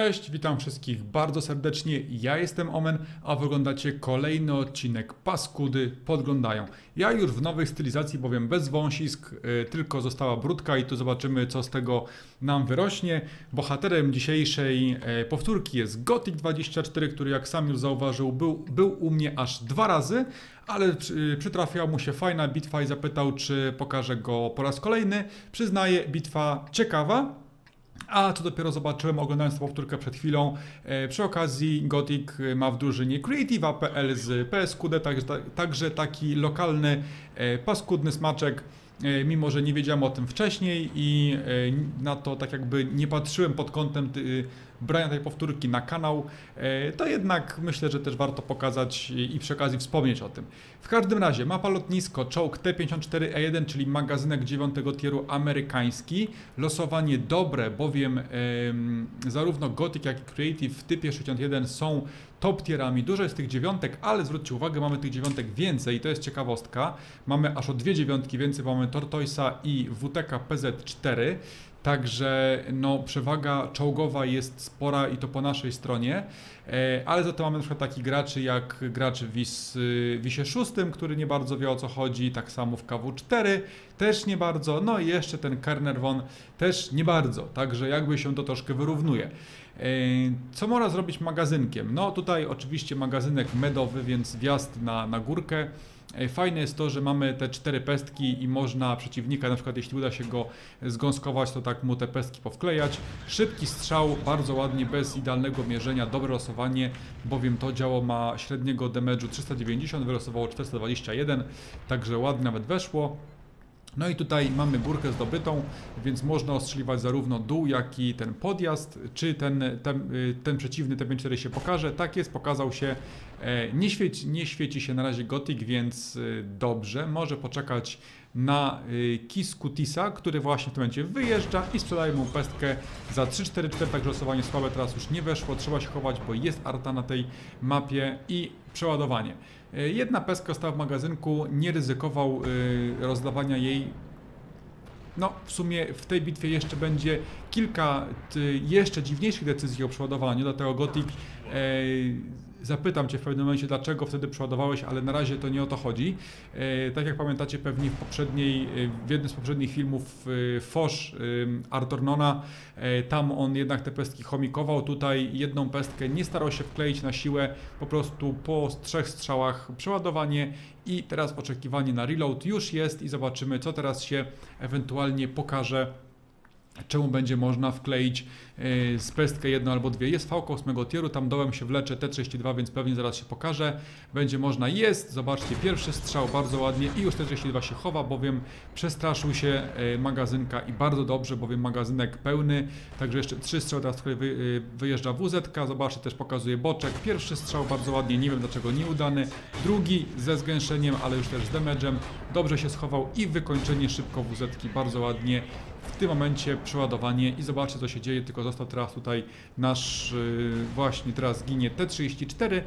Cześć, witam wszystkich bardzo serdecznie. Ja jestem Omen, a wy oglądacie kolejny odcinek Paskudy podglądają. Ja już w nowej stylizacji, bowiem bez wąsisk, y, tylko została brudka i tu zobaczymy co z tego nam wyrośnie. Bohaterem dzisiejszej y, powtórki jest Gothic 24, który jak sam już zauważył był, był u mnie aż dwa razy, ale y, przytrafiła mu się fajna bitwa i zapytał czy pokażę go po raz kolejny. Przyznaję, bitwa ciekawa, a co dopiero zobaczyłem oglądając tę powtórkę przed chwilą, e, przy okazji Gothic ma w drużynie Creativa.pl z PSQD, także, także taki lokalny, e, paskudny smaczek. E, mimo że nie wiedziałem o tym wcześniej i na to tak jakby nie patrzyłem pod kątem brania tej powtórki na kanał, e, to jednak myślę, że też warto pokazać i przy okazji wspomnieć o tym. W każdym razie mapa lotnisko, czołg T-54E1, czyli magazynek 9 tieru amerykański. Losowanie dobre, bowiem zarówno Gothic jak i Creative w typie 61 są top tierami. Dużo jest tych dziewiątek, ale zwróćcie uwagę, mamy tych dziewiątek więcej i to jest ciekawostka. Mamy aż o dwie dziewiątki więcej, bo mamy Tortoisa i WTK PZ4. Także no, przewaga czołgowa jest spora i to po naszej stronie, e, ale za to mamy na przykład takich graczy jak gracz w WIS, y, WISie 6, który nie bardzo wie o co chodzi, tak samo w KW4 też nie bardzo, no i jeszcze ten Kerner von też nie bardzo, także jakby się to troszkę wyrównuje. E, co można zrobić magazynkiem? No tutaj oczywiście magazynek medowy, więc wjazd na, na górkę. Fajne jest to, że mamy te cztery pestki i można przeciwnika, na przykład jeśli uda się go zgąskować, to tak mu te pestki powklejać. Szybki strzał, bardzo ładnie, bez idealnego mierzenia, dobre losowanie, bowiem to działo ma średniego damage'u 390, wylosowało 421, także ładnie nawet weszło. No i tutaj mamy górkę zdobytą, więc można ostrzeliwać zarówno dół, jak i ten podjazd, czy ten, ten, y, ten przeciwny T54 się pokaże. Tak jest, pokazał się. E, nie świeci, nie świeci się na razie Gothic, więc y, dobrze. Może poczekać na y, Kiskutisa, który właśnie w tym momencie wyjeżdża i sprzedaje mu pestkę za 3-4-4, także losowanie słabe teraz już nie weszło, trzeba się chować, bo jest arta na tej mapie i przeładowanie. E, jedna pestka stała w magazynku, nie ryzykował e, rozdawania jej no, w sumie w tej bitwie jeszcze będzie kilka jeszcze dziwniejszych decyzji o przeładowaniu, dlatego Gothic e, Zapytam Cię w pewnym momencie, dlaczego wtedy przeładowałeś, ale na razie to nie o to chodzi. E, tak jak pamiętacie pewnie w poprzedniej, e, w jednym z poprzednich filmów e, Fosz Artornona, tam on jednak te pestki chomikował, tutaj jedną pestkę nie starał się wkleić na siłę, po prostu po trzech strzałach przeładowanie i teraz oczekiwanie na reload już jest i zobaczymy co teraz się ewentualnie pokaże czemu będzie można wkleić yy, z pestkę jedno albo dwie. Jest fałka 8 tieru, tam dołem się wlecze T32, więc pewnie zaraz się pokaże. Będzie można, jest, zobaczcie, pierwszy strzał bardzo ładnie i już T32 się chowa, bowiem przestraszył się yy, magazynka i bardzo dobrze, bowiem magazynek pełny, także jeszcze trzy strzały, teraz wy, yy, wyjeżdża WZ, zobaczcie, też pokazuje boczek. Pierwszy strzał bardzo ładnie, nie wiem dlaczego nieudany, drugi ze zgęszeniem, ale już też z damage'em, dobrze się schował i wykończenie szybko WZ bardzo ładnie w tym momencie przeładowanie i zobaczcie co się dzieje, tylko został teraz tutaj nasz yy, właśnie teraz ginie T34,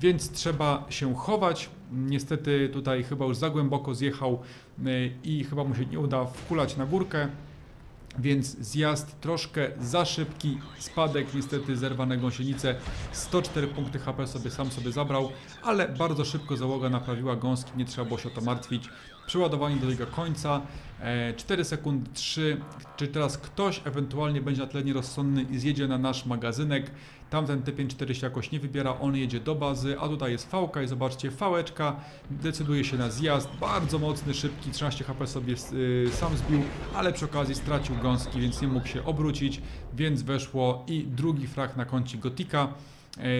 więc trzeba się chować. Niestety tutaj chyba już za głęboko zjechał yy, i chyba mu się nie uda wkulać na górkę. Więc zjazd troszkę za szybki, spadek niestety zerwanego gąsienicę, 104 punkty HP sobie sam sobie zabrał, ale bardzo szybko załoga naprawiła gąski, nie trzeba było się o to martwić. Przeładowanie do jego końca, 4 e, sekundy 3, czy teraz ktoś ewentualnie będzie na tyle nierozsądny i zjedzie na nasz magazynek, tamten T54 się jakoś nie wybiera, on jedzie do bazy, a tutaj jest fałka i zobaczcie, fałeczka decyduje się na zjazd, bardzo mocny, szybki, 13 HP sobie y, sam zbił, ale przy okazji stracił gąski, więc nie mógł się obrócić, więc weszło i drugi frak na koncie Gotika.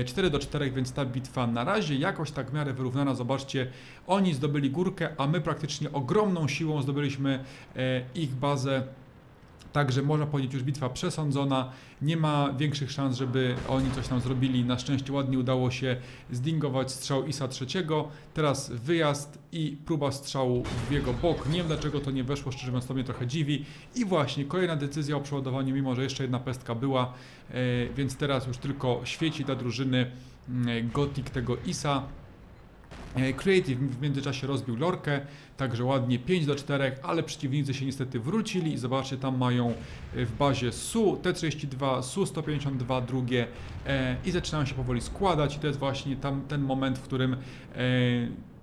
4 e, do 4, więc ta bitwa na razie jakoś tak w miarę wyrównana. Zobaczcie, oni zdobyli górkę, a my praktycznie ogromną siłą zdobyliśmy e, ich bazę Także można powiedzieć już bitwa przesądzona, nie ma większych szans, żeby oni coś tam zrobili. Na szczęście ładnie udało się zdingować strzał ISA trzeciego. Teraz wyjazd i próba strzału w jego bok. Nie wiem dlaczego to nie weszło, szczerze mówiąc to mnie trochę dziwi. I właśnie kolejna decyzja o przeładowaniu, mimo że jeszcze jedna pestka była, e, więc teraz już tylko świeci dla drużyny mm, Gothic tego ISA. E, Creative w międzyczasie rozbił lorkę, także ładnie 5 do 4, ale przeciwnicy się niestety wrócili i zobaczcie, tam mają e, w bazie SU T32, SU-152 drugie e, i zaczynają się powoli składać. I to jest właśnie tam ten moment, w którym e,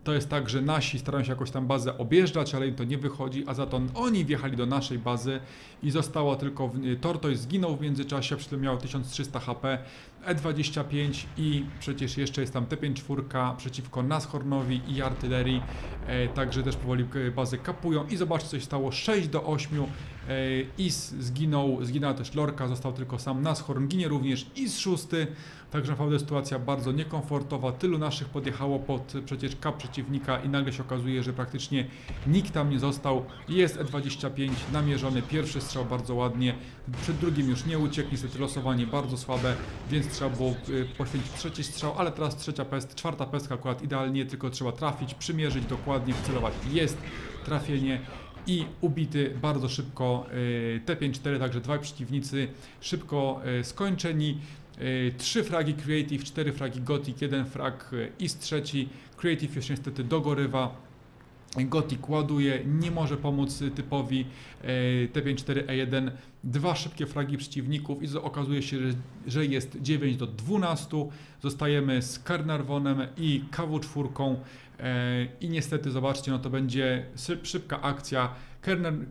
to jest tak, że nasi starają się jakoś tam bazę objeżdżać, ale im to nie wychodzi, a za to oni wjechali do naszej bazy i zostało tylko, Tortoise zginął w międzyczasie, przy tym miał 1300 HP, E25 i przecież jeszcze jest tam T54 przeciwko Nashornowi i artylerii, e, także też powoli bazę kapują i zobaczcie co się stało, 6 do 8, e, Is zginął, zginęła też Lorka, został tylko sam Nashorn, ginie również Is 6, także naprawdę sytuacja bardzo niekomfortowa, tylu naszych podjechało pod przecież kap przeciwnika i nagle się okazuje, że praktycznie nikt tam nie został, jest E25 namierzony, pierwszy strzał bardzo ładnie, przed drugim już nie uciekł, niestety losowanie bardzo słabe, więc trzeba było y, poświęcić trzeci strzał, ale teraz trzecia pest, czwarta pestka akurat idealnie, tylko trzeba trafić, przymierzyć dokładnie, wcelować. Jest trafienie i ubity bardzo szybko y, T5-4, także dwaj przeciwnicy szybko y, skończeni. Trzy fragi Creative, cztery fragi Gothic, jeden frag IS trzeci. Creative już niestety dogorywa. Gothic ładuje, nie może pomóc typowi T54E1. Dwa szybkie fragi przeciwników i okazuje się, że jest 9 do 12. Zostajemy z Carnarvonem i KW4 e, i niestety zobaczcie, no to będzie szybka akcja.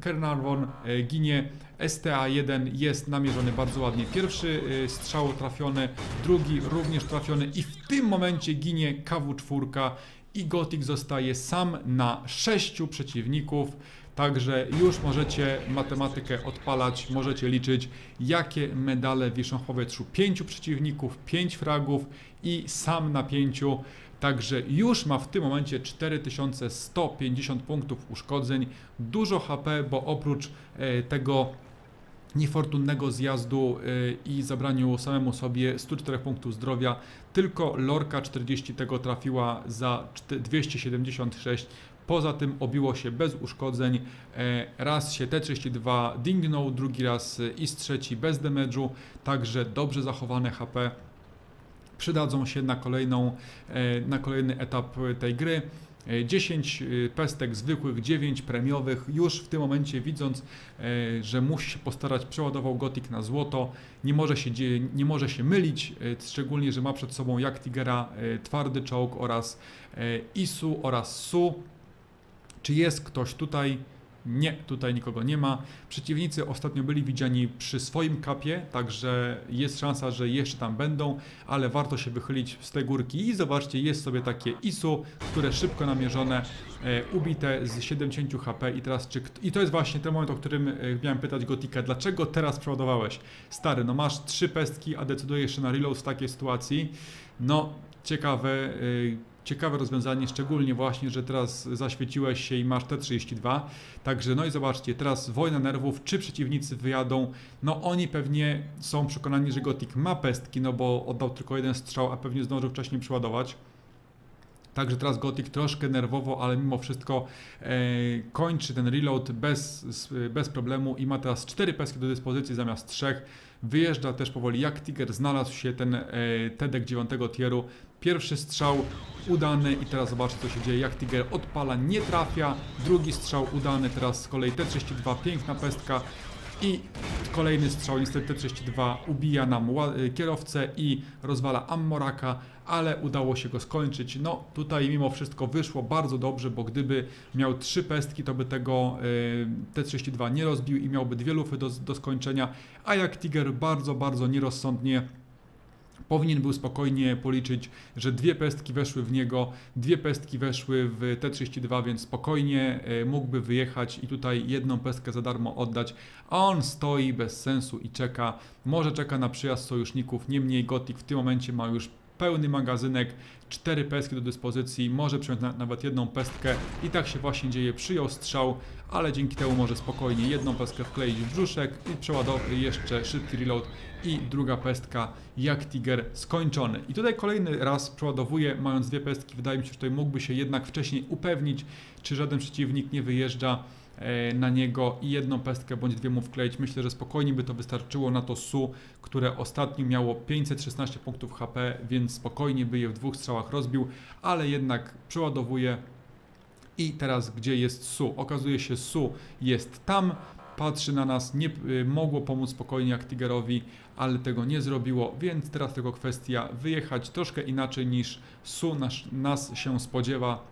Carnarvon e, ginie, STA1 jest namierzony bardzo ładnie. Pierwszy e, strzał trafiony, drugi również trafiony i w tym momencie ginie KW4 i Gothic zostaje sam na sześciu przeciwników. Także już możecie matematykę odpalać, możecie liczyć, jakie medale wiszą w powietrzu. Pięciu przeciwników, pięć fragów i sam na pięciu. Także już ma w tym momencie 4150 punktów uszkodzeń. Dużo HP, bo oprócz e, tego niefortunnego zjazdu y, i zabraniu samemu sobie 104 punktów zdrowia. Tylko Lorka 40 tego trafiła za 276. Poza tym obiło się bez uszkodzeń. E, raz się T32 dingnął, drugi raz IS trzeci bez damage'u, także dobrze zachowane HP przydadzą się na, kolejną, e, na kolejny etap tej gry. 10 e, pestek zwykłych, 9 premiowych. Już w tym momencie widząc, e, że musi się postarać, przeładował Gothic na złoto. Nie może się, nie może się mylić, szczególnie, że ma przed sobą jak Tigera twardy czołg oraz Isu oraz Su. Czy jest ktoś tutaj? Nie, tutaj nikogo nie ma. Przeciwnicy ostatnio byli widziani przy swoim kapie, także jest szansa, że jeszcze tam będą, ale warto się wychylić z tej górki i zobaczcie, jest sobie takie ISU, które szybko namierzone, e, ubite z 70 HP i teraz czy... I to jest właśnie ten moment, o którym e, miałem pytać Gotika, dlaczego teraz przeładowałeś? Stary, no masz trzy pestki, a decydujesz się na reload w takiej sytuacji. No, ciekawe... E, ciekawe rozwiązanie, szczególnie właśnie, że teraz zaświeciłeś się i masz T32. Także no i zobaczcie, teraz wojna nerwów, czy przeciwnicy wyjadą, no oni pewnie są przekonani, że Gothic ma pestki, no bo oddał tylko jeden strzał, a pewnie zdążył wcześniej przeładować. Także teraz Gothic troszkę nerwowo, ale mimo wszystko e, kończy ten reload bez, bez problemu i ma teraz 4 peski do dyspozycji zamiast 3. Wyjeżdża też powoli jak Tiger, znalazł się ten e, Tedek 9 tieru. Pierwszy strzał udany i teraz zobaczcie co się dzieje, jak Tiger odpala, nie trafia. Drugi strzał udany, teraz z kolei T32, piękna pestka. I kolejny strzał, niestety T32 ubija nam kierowcę i rozwala Ammoraka, ale udało się go skończyć. No tutaj mimo wszystko wyszło bardzo dobrze, bo gdyby miał trzy pestki, to by tego y, T32 nie rozbił i miałby dwie lufy do, do skończenia, a jak Tiger bardzo, bardzo nierozsądnie Powinien był spokojnie policzyć, że dwie pestki weszły w niego, dwie pestki weszły w T32, więc spokojnie e, mógłby wyjechać i tutaj jedną pestkę za darmo oddać, a on stoi bez sensu i czeka. Może czeka na przyjazd sojuszników, niemniej Gothic w tym momencie ma już pełny magazynek, cztery pestki do dyspozycji, może przyjąć na, nawet jedną pestkę. I tak się właśnie dzieje, przyjął strzał, ale dzięki temu może spokojnie jedną pestkę wkleić w brzuszek i przeładować jeszcze szybki reload i druga pestka jak Tiger skończony. I tutaj kolejny raz przeładowuje, mając dwie pestki, wydaje mi się, że tutaj mógłby się jednak wcześniej upewnić, czy żaden przeciwnik nie wyjeżdża na niego i jedną pestkę bądź dwie mu wkleić. Myślę, że spokojnie by to wystarczyło na to Su, które ostatnio miało 516 punktów HP, więc spokojnie by je w dwóch strzałach rozbił, ale jednak przeładowuje i teraz gdzie jest Su? Okazuje się Su jest tam, patrzy na nas, nie y, mogło pomóc spokojnie jak Tigerowi, ale tego nie zrobiło, więc teraz tylko kwestia wyjechać troszkę inaczej niż Su nas, nas się spodziewa.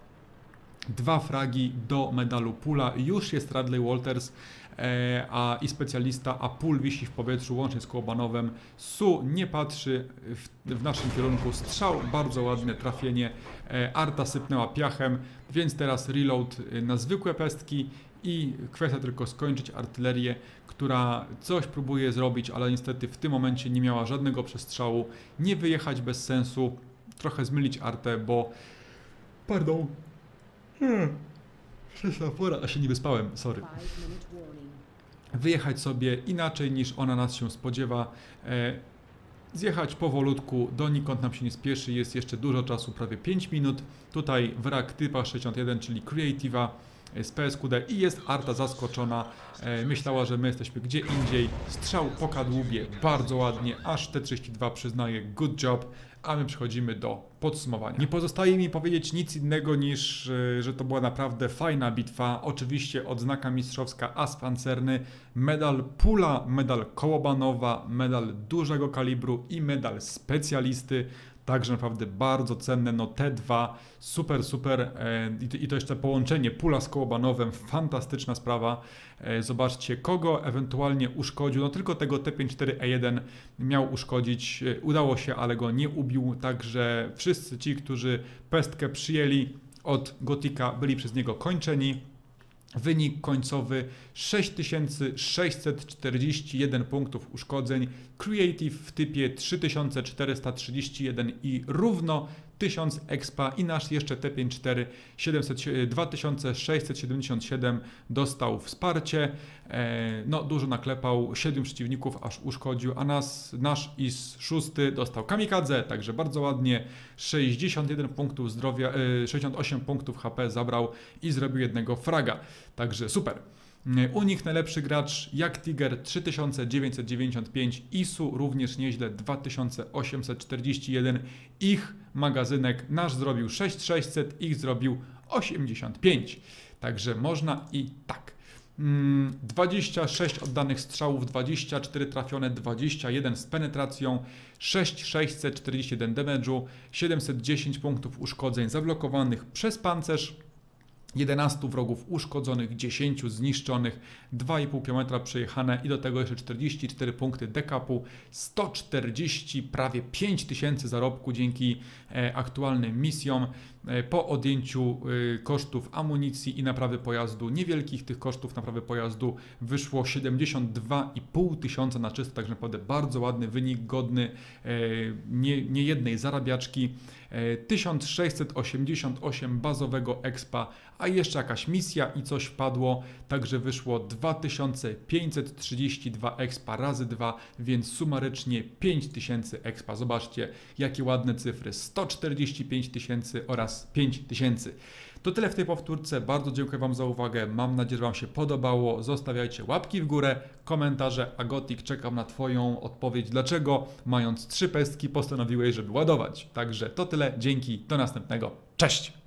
Dwa fragi do medalu Pula, już jest Radley Walters e, a, i specjalista, a Pul wisi w powietrzu łącznie z Kołobanowem. Su nie patrzy w, w naszym kierunku, strzał, bardzo ładne trafienie, e, Arta sypnęła piachem, więc teraz reload y, na zwykłe pestki i kwestia tylko skończyć artylerię, która coś próbuje zrobić, ale niestety w tym momencie nie miała żadnego przestrzału, nie wyjechać bez sensu, trochę zmylić artę, bo pardon, hmm. pora, a się nie wyspałem, sorry. Wyjechać sobie inaczej niż ona nas się spodziewa. E, zjechać powolutku, donikąd nam się nie spieszy, jest jeszcze dużo czasu, prawie 5 minut. Tutaj wrak typa 61, czyli Creativa z PSQD i jest Arta zaskoczona. E, myślała, że my jesteśmy gdzie indziej. Strzał po kadłubie, bardzo ładnie, aż T32 przyznaje good job, a my przechodzimy do podsumowania. Nie pozostaje mi powiedzieć nic innego niż, e, że to była naprawdę fajna bitwa. Oczywiście odznaka mistrzowska as pancerny, medal pula, medal kołobanowa, medal dużego kalibru i medal specjalisty. Także naprawdę bardzo cenne, no te dwa, super, super. E, i to jeszcze połączenie pula z kołobanowem, fantastyczna sprawa. E, zobaczcie, kogo ewentualnie uszkodził, no tylko tego T54E1 miał uszkodzić, e, udało się, ale go nie ubił, także wszyscy ci, którzy pestkę przyjęli od Gotika byli przez niego kończeni. Wynik końcowy 6641 punktów uszkodzeń, Creative w typie 3431 i równo 1000 expa i nasz jeszcze T54 2677 dostał wsparcie. E, no, dużo naklepał, 7 przeciwników aż uszkodził, a nas, nasz IS 6 dostał kamikadze, także bardzo ładnie. 61 punktów zdrowia, 68 e, punktów HP zabrał i zrobił jednego fraga. Także super. U nich najlepszy gracz jak Tiger 3995, ISU również nieźle 2841, ich magazynek nasz zrobił 6600, ich zrobił 85. Także można i tak. 26 mm, oddanych strzałów, 24 trafione, 21 z penetracją, 6641 damage'u, 710 punktów uszkodzeń zablokowanych przez pancerz, 11 wrogów uszkodzonych, 10 zniszczonych, 2,5 km przejechane i do tego jeszcze 44 punkty dekapu, 140, prawie 5000 zarobku dzięki e, aktualnym misjom. E, po odjęciu e, kosztów amunicji i naprawy pojazdu, niewielkich tych kosztów naprawy pojazdu wyszło 72,5 tysiąca na czysto, także naprawdę bardzo ładny wynik, godny nie, nie zarabiaczki. 1688 bazowego expa, a jeszcze jakaś misja i coś wpadło, także wyszło 2532 expa razy 2, więc sumarycznie 5000 expa. Zobaczcie, jakie ładne cyfry. 145 tysięcy oraz 5000. To tyle w tej powtórce. Bardzo dziękuję Wam za uwagę. Mam nadzieję, że Wam się podobało. Zostawiajcie łapki w górę, komentarze. Agotik, czekam na Twoją odpowiedź. Dlaczego, mając trzy pestki, postanowiłeś, żeby ładować? Także to tyle. Dzięki. Do następnego. Cześć!